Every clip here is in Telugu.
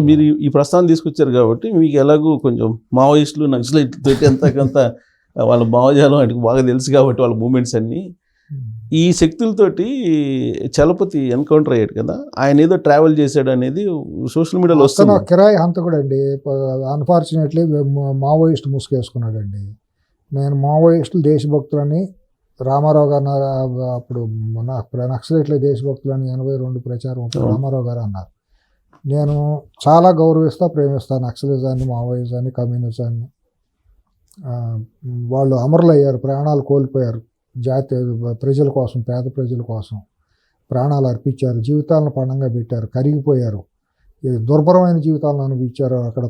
మీరు ఈ- ప్రస్థానం తీసుకొచ్చారు కాబట్టి మీకు ఎలాగో కొంచెం మావోయిస్టులు నక్సలైట్ తోటి ఎంతకంత వాళ్ళ భావజాలం ఆయనకు బాగా తెలుసు కాబట్టి వాళ్ళ మూమెంట్స్ అన్నీ. ఈ శక్తులతోటి చలపతి ఎన్కౌంటర్ అయ్యాడు కదా ఆయన ఏదో ట్రావెల్ చేశాడు అనేది సోషల్ మీడియాలో వస్తుంది. కిరాయి హంతకుడు అండి. అన్ఫార్చునేట్లీ మావోయిస్ట్ ముసుగేసుకున్నాడండి. నేను మావోయిస్టులు దేశభక్తులని రామారావు గారు అన్నారు, అప్పుడు మన నక్సలైట్ల దేశభక్తులని ఎనభై రెండు ప్రచారం. రామారావు గారు అన్నారు. నేను చాలా గౌరవిస్తా ప్రేమిస్తాను నక్సలిజాన్ని మావోయిజాన్ని కమ్యూనిజాన్ని. వాళ్ళు అమరులయ్యారు ప్రాణాలు కోల్పోయారు. జాతి ప్రజల కోసం పేద ప్రజల కోసం ప్రాణాలు అర్పించారు. జీవితాలను పణంగా పెట్టారు కరిగిపోయారు. ఈ దుర్భరమైన జీవితాలను అనుభవించారు. అక్కడ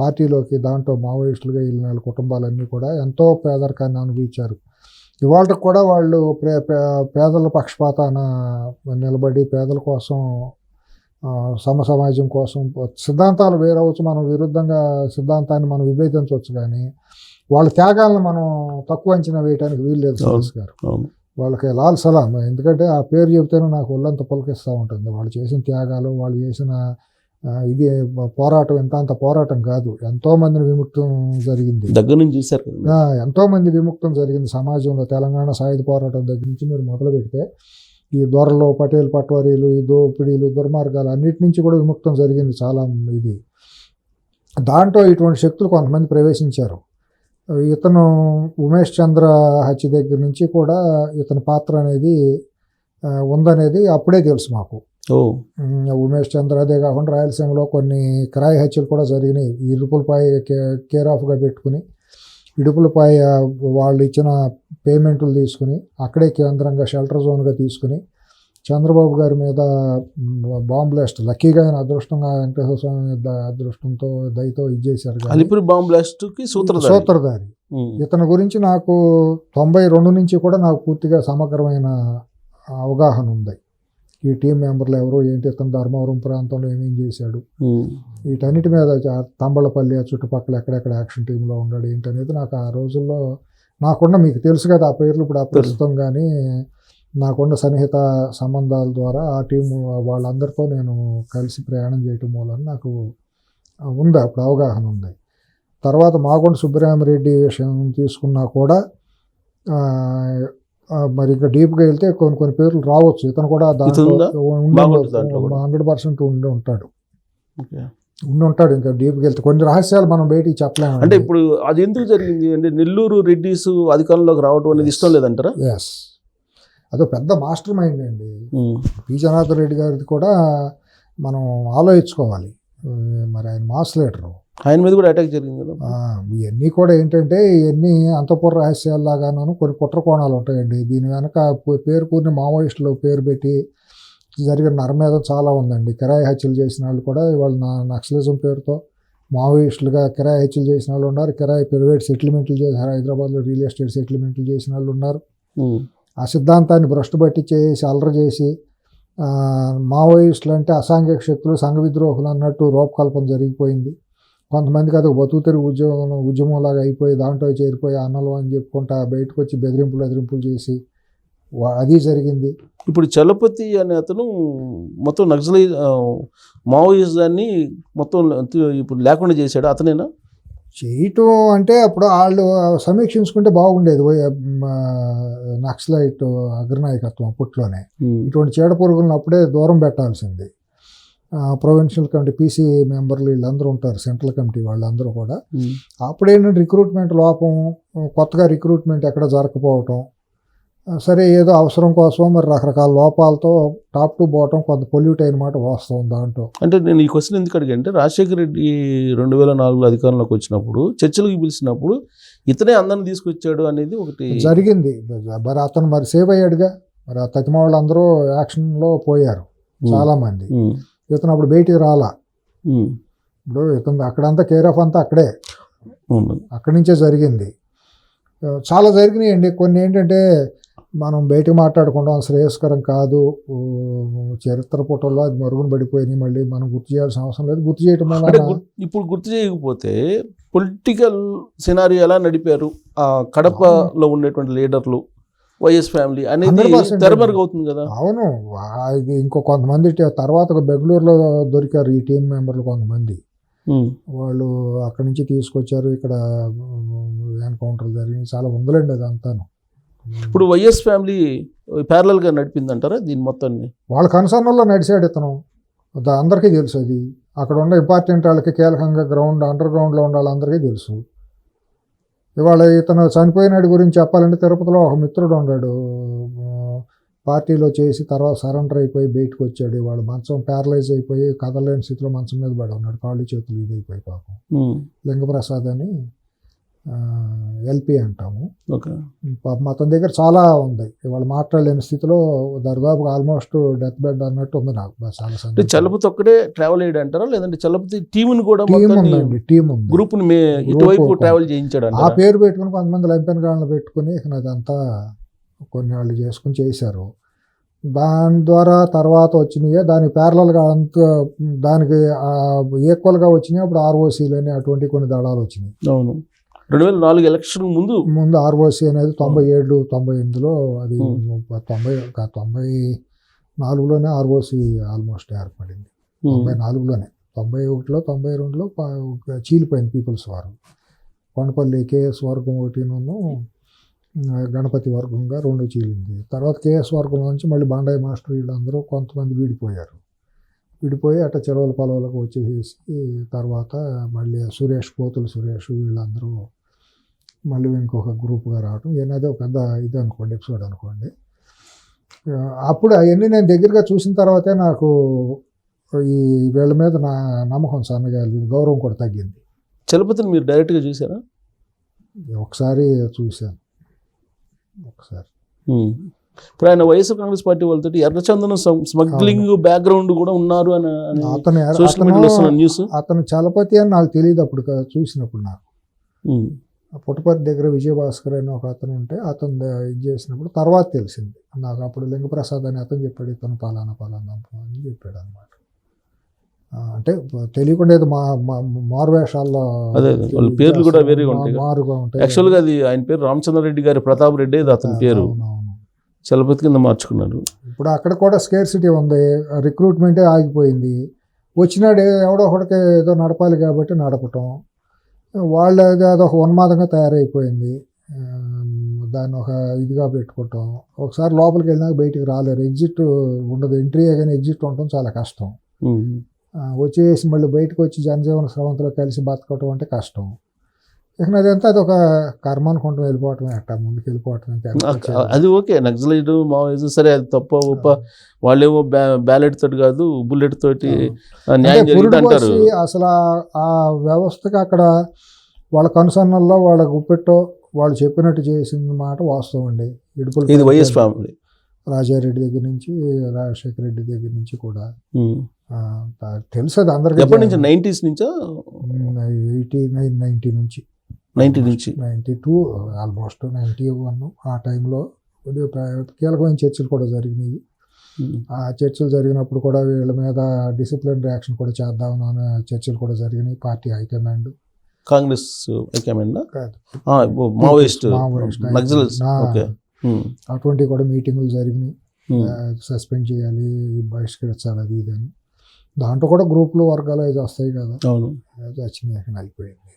పార్టీలోకి దాంట్లో మావోయిస్టులుగా వెళ్ళిన వాళ్ళ కుటుంబాలన్నీ కూడా ఎంతో పేదరికాన్ని అనుభవించారు. ఇవాళకు కూడా వాళ్ళు ప్రే పే- పేదల పక్షపాతాన నిలబడి పేదల కోసం సమ సమాజం కోసం సిద్ధాంతాలు వేరవచ్చు మనం విరుద్ధంగా సిద్ధాంతాన్ని మనం విభేదించవచ్చు కానీ వాళ్ళ త్యాగాలను మనం తక్కువ అంచనా వేయడానికి వీలు లేదు. సురేష్ గారు. వాళ్ళకి లాల్ సలాం ఎందుకంటే ఆ పేరు చెప్తేనే నాకు ఒళ్ళంత పులకిస్తూ ఉంటుంది వాళ్ళు చేసిన త్యాగాలు వాళ్ళు చేసిన ఇది పోరాటం ఎంత అంత పోరాటం కాదు ఎంతో మందిని విముక్తం జరిగింది దగ్గర నుంచి చూశారు. ఆ, ఎంతో మంది విముక్తం జరిగింది సమాజంలో తెలంగాణ సాయుధ పోరాటం దగ్గర నుంచి మీరు మొదలు పెడితే ఈ దొరలు పటేల్ పట్వారీలు ఈ దోపిడీలు దుర్మార్గాలు అన్నిటి నుంచి కూడా విముక్తం జరిగింది చాలా ఇది. దాంట్లో ఇటువంటి శక్తులు కొంతమంది ప్రవేశించారు. ఇతను ఉమేష్ చంద్ర హత్య దగ్గర నుంచి కూడా ఇతని పాత్ర అనేది ఉందనేది అప్పుడే తెలుసు మాకు. ఉమేష్ చంద్ర అదే కాకుండా రాయలసీమలో కొన్ని క్రాయ్ హత్యలు కూడా జరిగినాయి. ఇరుపులపై కేర్ ఆఫ్గా పెట్టుకుని ఇడుపులపై వాళ్ళు ఇచ్చిన పేమెంట్లు తీసుకుని అక్కడే కేంద్రంగా షెల్టర్ జోన్గా తీసుకుని చంద్రబాబు గారి మీద బాంబ్ బ్లాస్ట్. లక్కీగా ఆయన అదృష్టంగా వెంకటేశ్వర స్వామి అదృష్టంతో దయతో ఇది చేశారు కానీ అలిపిరి బాంబ్ బ్లాస్ట్కి సూత్రధారి. ఇతని గురించి నాకు తొంభై రెండు నుంచి కూడా నాకు పూర్తిగా సమగ్రమైన అవగాహన ఉంది. ఈ టీం మెంబర్లు ఎవరు ఏంటి ఇతను ధర్మవరం ప్రాంతంలో ఏమేం చేశాడు. వీటన్నిటి మీద తంబళపల్లి ఆ చుట్టుపక్కల ఎక్కడెక్కడ యాక్షన్ టీంలో ఉన్నాడు ఏంటనేది నాకు ఆ రోజుల్లో నాకున్న మీకు తెలుసు కదా ఆ పేర్లు ఇప్పుడు ఆ ప్రస్తుతం కానీ నాకున్న సన్నిహిత సంబంధాల ద్వారా ఆ టీం వాళ్ళందరితో నేను కలిసి ప్రయాణం చేయటం మూలన నాకు ఉంది అప్పుడు అవగాహన ఉంది. తర్వాత మాగుంట సుబ్బరామరెడ్డి విషయం తీసుకున్నా కూడా మరి ఇంకా డీప్గా వెళ్తే కొన్ని కొన్ని పేర్లు రావచ్చు. ఇతను కూడా దాంట్లో. హండ్రెడ్ పర్సెంట్ ఉండి ఉంటాడు. ఉండి ఉంటాడు ఇంకా డీప్కి వెళ్తే. కొన్ని రహస్యాలు మనం బయటికి చెప్పలేము అంటే ఇప్పుడు అది ఎందుకు జరిగింది అంటే నెల్లూరు రెడ్డిస్ అధికారంలోకి రావడం అనేది ఇష్టం లేదంటారా? ఎస్ అదో పెద్ద మాస్టర్ మైండ్ అండి. పి. జనార్దన్ రెడ్డి గారిది కూడా మనం ఆలోచించుకోవాలి. మరి ఆయన మాస్ లీడరు. ఆయన మీద కూడా అటాక్ జరిగింది కదా? ఇవన్నీ కూడా ఏంటంటే ఇవన్నీ అంతఃపుర రహస్యాల్లాగాను కొన్ని కుట్ర కోణాలు ఉంటాయండి. దీని వెనక పేరు కూరిన మావోయిస్టులు పేరు పెట్టి జరిగిన నరమేధం చాలా ఉందండి. కిరాయి హత్యలు చేసిన వాళ్ళు కూడా ఇవాళ నా నక్సలిజం పేరుతో మావోయిస్టులుగా కిరాయి హత్యలు చేసిన వాళ్ళు ఉన్నారు. కిరాయి ప్రైవేట్ సెటిల్మెంట్లు చేశారు హైదరాబాద్లో రియల్ ఎస్టేట్ సెటిల్మెంట్లు చేసిన వాళ్ళు ఉన్నారు. ఆ సిద్ధాంతాన్ని భ్రష్టు పట్టి చేసి అల్లరి చేసి మావోయిస్టులు అంటే అసాంఘిక శక్తులు సంఘ విద్రోహులు అన్నట్టు రూపకల్పన జరిగిపోయింది. కొంతమందికి అది ఒక బతుకు తెరుగు ఉద్యోగం ఉద్యమంలాగా అయిపోయి దాంట్లో చేరిపోయి అన్నలు అని చెప్పుకుంటా బయటకు వచ్చి బెదిరింపులు ఎదిరింపులు చేసి అది జరిగింది. ఇప్పుడు చలపతి అనే అతను మొత్తం నక్సలై మావోయిస్ మావోయిజాన్ని మొత్తం ఇప్పుడు లేకుండా చేశాడు? అతనేనా? చేయటం అంటే అప్పుడు వాళ్ళు సమీక్షించుకుంటే బాగుండేది నక్సలైట్ అగ్రనాయకత్వం అప్పట్లోనే. ఇటువంటి చీడ పురుగులను అప్పుడే దూరం పెట్టాల్సింది ప్రొవిన్షియల్ కమిటీ పీసీ మెంబర్లు వీళ్ళందరూ ఉంటారు సెంట్రల్ కమిటీ వాళ్ళందరూ కూడా. అప్పుడేంటంటే రిక్రూట్మెంట్ లోపం కొత్తగా రిక్రూట్మెంట్ ఎక్కడ జరగకపోవటం సరే ఏదో అవసరం కోసం మరి రకరకాల లోపాలతో టాప్ టు బాటం కొంత పొల్యూట్ అయిన మాట వాస్తవం దాంట్లో అంటే నేను ఈ క్వశ్చన్ ఎందుకు అడిగంటే రాజశేఖర రెడ్డి రెండు వేల నాలుగులో అధికారంలోకి వచ్చినప్పుడు చర్చలకు పిలిచినప్పుడు ఇతనే అందరిని తీసుకొచ్చాడు అనేది ఒకటి జరిగింది మరి అతను మరి సేవ్ అయ్యాడుగా మరి ఆ తతిమ వాళ్ళందరూ యాక్షన్లో పోయారు ఉమ్. చాలా మంది ఉమ్. ఇతను అప్పుడు బయటికి రాలా. ఇప్పుడు ఇతను అక్కడంతా కేర్ ఆఫ్ అంతా అక్కడే. అక్కడి నుంచే జరిగింది చాలా జరిగినాయండి కొన్ని ఏంటంటే మనం బయటకు మాట్లాడుకుంటాం శ్రేయస్కరం కాదు చరిత్ర పుటల్లో అది మరుగున పడిపోయినాయి మళ్ళీ మనం గుర్తు చేయాల్సిన అవసరం లేదు. గుర్తు చేయటం వల్ల ఇప్పుడు గుర్తు చేయకపోతే పొలిటికల్ సినారియో ఎలా నడిపారు? ఆ కడపలో ఉండేటువంటి లీడర్లు వైఎస్ ఫ్యామిలీ అనేది 100% తెరమరుగు అవుతుంది కదా? అవును. ఇది ఇంకో కొంతమంది తర్వాత బెంగళూరులో దొరికారు ఈ టీం మెంబర్లు కొంతమంది. వాళ్ళు అక్కడి నుంచి తీసుకొచ్చారు ఇక్కడ ఎన్కౌంటర్ జరిగింది. చాలా ఉందలేండి అది అంతాను ఇప్పుడు వైఎస్ ఫ్యామిలీ ప్యారలల్గా నడిపింది అంటారా దీని మొత్తాన్ని? వాళ్ళ కన్సర్న్లో నడిచాడు ఇతను. అది అందరికీ తెలుసు అది. అక్కడ ఉన్న ఇంపార్టెంట్ వాళ్ళకి కీలకంగా గ్రౌండ్ అండర్ గ్రౌండ్లో ఉన్న వాళ్ళందరికీ తెలుసు. ఇవాళ ఇతను చనిపోయినాడు గురించి చెప్పాలంటే తిరుపతిలో ఒక మిత్రుడు ఉన్నాడు. పార్టీలో చేసి తర్వాత సరెండర్ అయిపోయి బయటకు వచ్చాడు. ఇవాళ మంచం ప్యారలైజ్ అయిపోయి కదలేని స్థితిలో మంచం మీద పడి ఉన్నాడు. కాళ్ళు చేతులు ఇదైపోయి పాపం. ఉమ్. లింగప్రసాద్ అని ఎల్పి అంటాము. ఓకే. పాపం అతని దగ్గర చాలా ఉంది. ఇవాళ మాట్లాడలేని స్థితిలో దరిదాపుగా ఆల్మోస్ట్ డెత్ బెడ్ అన్నట్టు ఉంది నాకు. చాలా. చలపతి ఒక్కడే ట్రావెల్ అయ్యాడు అంటారా లేదంటే చలపతి టీంని కూడా టీం ఉందండి టీం ఉంది. గ్రూప్ ఇటువైపు ట్రావెల్ చేయించాడు ఆ పేరు పెట్టుకుని కొంతమంది లంపెన్ గాళ్ళని పెట్టుకుని అదంతా కొన్ని వాళ్ళు చేసుకుని చేశారు. దాని ద్వారా తర్వాత వచ్చినాయే దానికి ప్యారలల్గా అంత దానికి ఈక్వల్గా వచ్చినాయి అప్పుడు ఆర్ఓసీలని అటువంటి కొన్ని దళాలు వచ్చినాయి. అవును. రెండు వేల నాలుగు ఎలక్షన్ ముందు ముందు ఆర్ఓసీ అనేది తొంభై ఏడు తొంభై ఎనిమిదిలో అది. తొంభై తొంభై నాలుగులోనే ఆర్ఓసీ ఆల్మోస్ట్ ఏర్పడింది. తొంభై నాలుగులోనే. తొంభై ఒకటిలో తొంభై రెండులో చీలిపోయింది పీపుల్స్ వారు. కొండపల్లి కేఎస్ వర్గం ఒకటిను గణపతి వర్గంగా రెండు చీలింది. తర్వాత కేఎస్ వర్గం నుంచి మళ్ళీ బండాయి మాస్టర్ వీళ్ళందరూ కొంతమంది విడిపోయారు. విడిపోయి అట్ట చెలవల పొలవలకు వచ్చేసేసి తర్వాత మళ్ళీ సురేష్ పోతులు సురేష్ వీళ్ళందరూ మళ్ళీ ఇంకొక గ్రూప్గా రావడం ఏనాదో ఒక పెద్ద ఇది అనుకోండి ఎపిసోడ్ అనుకోండి. అప్పుడు అవన్నీ నేను దగ్గరగా చూసిన తర్వాతే నాకు ఈ వీళ్ళ మీద నా నమ్మకం సన్నగా గౌరవం కూడా తగ్గింది. చలపతిని మీరు డైరెక్ట్గా చూసారా? ఒకసారి చూశాను. ఒకసారి. ఇప్పుడు ఆయన వైఎస్ఆర్ కాంగ్రెస్ పార్టీ వాళ్ళతో ఎర్రచందనం స్మగ్లింగ్ బ్యాక్గ్రౌండ్ కూడా ఉన్నారు అని అతను న్యూస్ అతను చలపతి అని నాకు తెలియదు అప్పుడు చూసినప్పుడు నాకు. పుట్టపర్తి దగ్గర విజయభాస్కర్ అని ఒక అతను ఉంటే అతను ఇది చేసినప్పుడు తర్వాత తెలిసింది. నాకు అప్పుడు లింగప్రసాద్ అని అతను చెప్పాడు ఇతను పలానా పలానా అని చెప్పాడు అనమాట అంటే తెలియకుండా మా మారువేషాల్లో పేర్లు కూడా వేరేగా ఉంటాయి. మారుగా ఉంటాయి. యాక్చువల్గా అది ఆయన పేరు రామచంద్రారెడ్డి గారి ప్రతాప్ రెడ్డి అది అతని పేరు. చలపతి కింద మార్చుకున్నారు. ఇప్పుడు అక్కడ కూడా స్కేర్సిటీ ఉంది. రిక్రూట్మెంటే ఆగిపోయింది. వచ్చినాడు ఎవడో ఒకడికి ఏదో నడపాలి కాబట్టి నడపటం. వాళ్ళు అది అదొక ఉన్మాదంగా తయారైపోయింది. దాన్ని ఒక ఇదిగా పెట్టుకోవటం ఒకసారి లోపలికి వెళ్ళినాక బయటికి రాలేరు. ఎగ్జిట్ ఉండదు. ఎంట్రీ కానీ ఎగ్జిట్ ఉండటం చాలా కష్టం. వచ్చేసి మళ్ళీ బయటకు వచ్చి జనజీవన స్రవంతిలో కలిసి బతకటం అంటే కష్టం. ఇక అదంతా అది ఒక కర్మ అనుకుంటూ వెళ్ళిపోవటం ఎట్టా ముందుకు వెళ్ళిపోవటం? అది ఓకే నక్సలైట్ మావోయిజం సరే అది తప్ప ఒప్ప వాళ్ళేమో బ్యాలెట్ తోటి కాదు బుల్లెట్ తోటి న్యాయం అంటారు అసలు ఆ- వ్యవస్థకి అక్కడ వాళ్ళ కనుసన్నల్లో వాళ్ళ గుప్పెట్టో వాళ్ళు చెప్పినట్టు చేసిన మాట వాస్తవం అండి. ఇడుపుల ఇది వైఎస్ ఫ్యామిలీ. రాజారెడ్డి దగ్గర నుంచి రాజశేఖర రెడ్డి దగ్గర నుంచి కూడా. తెలుసు అది అందరికీ ఎప్పటి నుంచి? నైంటీస్ నుంచా? ఎయిటీ నైన్ నైంటీ నుంచి. నైన్టీ నుంచి. Ninety two almost ninety one ఆ టైంలో కీలకమైన చర్చలు కూడా జరిగినాయి. ఆ చర్చలు జరిగినప్పుడు కూడా వీళ్ళ మీద డిసిప్లిన్ రియాక్షన్ కూడా చేద్దామని అనే చర్చలు కూడా జరిగినాయి party high command. Congress Maoist. ఉమ్. అటువంటి కూడా మీటింగులు జరిగినాయి. సస్పెండ్ చేయాలి బహిష్కరించాలి అది ఇది అని. దాంట్లో కూడా గ్రూపులు వర్గాలు అది వస్తాయి కదా. అవును. వచ్చినాయి అయిపోయింది.